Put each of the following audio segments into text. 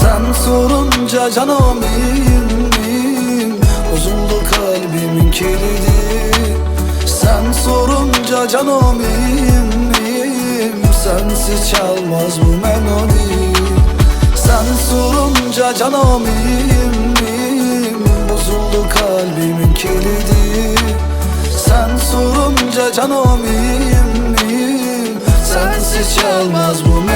sen sorunca canım iyiyim, Bozuldu kalbimin kilidi. Sen sorunca canım iyiyim, Sensiz çalmaz bu melodi. Sen sorunca canım iyiyim, Bozuldu kalbimin kilidi. Sen sorunca canım iyiyim Sensiz çalmaz bu melodi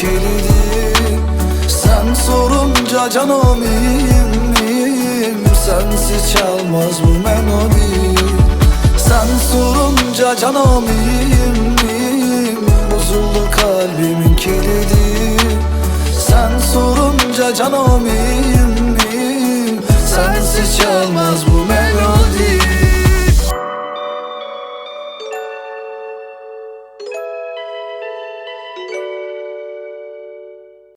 kilidi Sen sorunca canım iyiyim, iyiyim Sensiz çalmaz bu melodi. Sen sorunca canım iyiyim, iyiyim Bozuldu kalbimin kilidi. Sen sorunca canım iyiyim, iyiyim Sensiz çalmaz